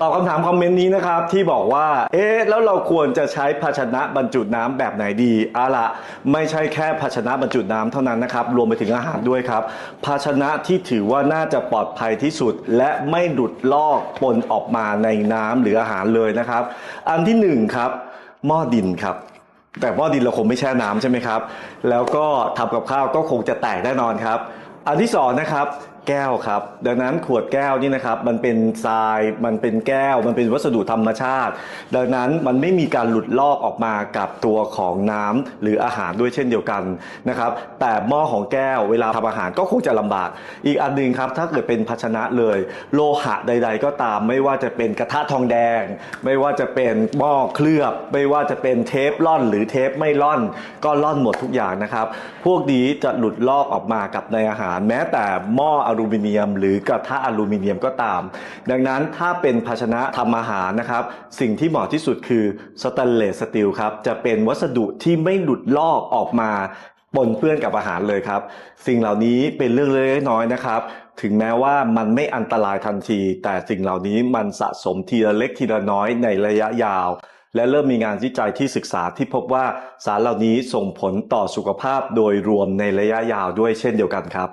ตอบคำถามคอมเมนต์นี้นะครับ ที่บอกว่า เอ๊ะ แล้วเราควรจะใช้ภาชนะบรรจุน้ำแบบไหนดีเอาละไม่ใช่แค่ภาชนะบรรจุน้ำเท่านั้นนะครับ รวมไปถึงอาหารด้วยครับ ภาชนะที่ถือว่าน่าจะปลอดภัยที่สุด และไม่หลุดลอกปนออกมาในน้ำหรืออาหารเลยนะครับ อันที่หนึ่งครับ หม้อดินครับแต่หม้อดินเราคงไม่แช่น้ำใช่ไหมครับ แล้วก็ทำกับข้าวก็คงจะแตกแน่นอนครับ อันที่สองนะครับ แก้วครับ ดังนั้นขวดแก้วนี่นะครับมันเป็นทรายมันเป็นแก้ว มันเป็นวัสดุธรรมชาติ ดังนั้นมันไม่มีการหลุดลอกออกมากับตัวของน้ำหรืออาหารด้วยเช่นเดียวกันนะครับ แต่หม้อของแก้วเวลาทำอาหารก็คงจะลำบาก อีกอันหนึ่งครับถ้าเกิดเป็นภาชนะเลย โลหะใด ๆ ก็ตาม ไม่ว่าจะเป็นกระทะทองแดง ไม่ว่าจะเป็นหม้อเคลือบ ไม่ว่าจะเป็นเทปล่อน หรือเทปไม่ล่อน ก็ล่อนหมดทุกอย่างนะครับ พวกนี้จะหลุดลอกออกมากับในอาหาร แม้แต่หม้ออลูมิเนียม หรือกระทะอลูมิเนียมก็ตาม ดังนั้นถ้าเป็นภาชนะทำอาหารนะครับ สิ่งที่เหมาะที่สุดคือสแตนเลสสตีลครับจะเป็นวัสดุที่ไม่หลุดลอกออกมาปนเปื้อนกับอาหารเลยครับ สิ่งเหล่านี้เป็นเรื่องเล็กน้อยนะครับ ถึงแม้ว่ามันไม่อันตรายทันที แต่สิ่งเหล่านี้มันสะสมทีละเล็กทีละน้อยในระยะยาว และเริ่มมีงานวิจัยที่ศึกษาที่พบว่าสารเหล่านี้ส่งผลต่อสุขภาพโดยรวมในระยะยาวด้วยเช่นเดียวกันครับ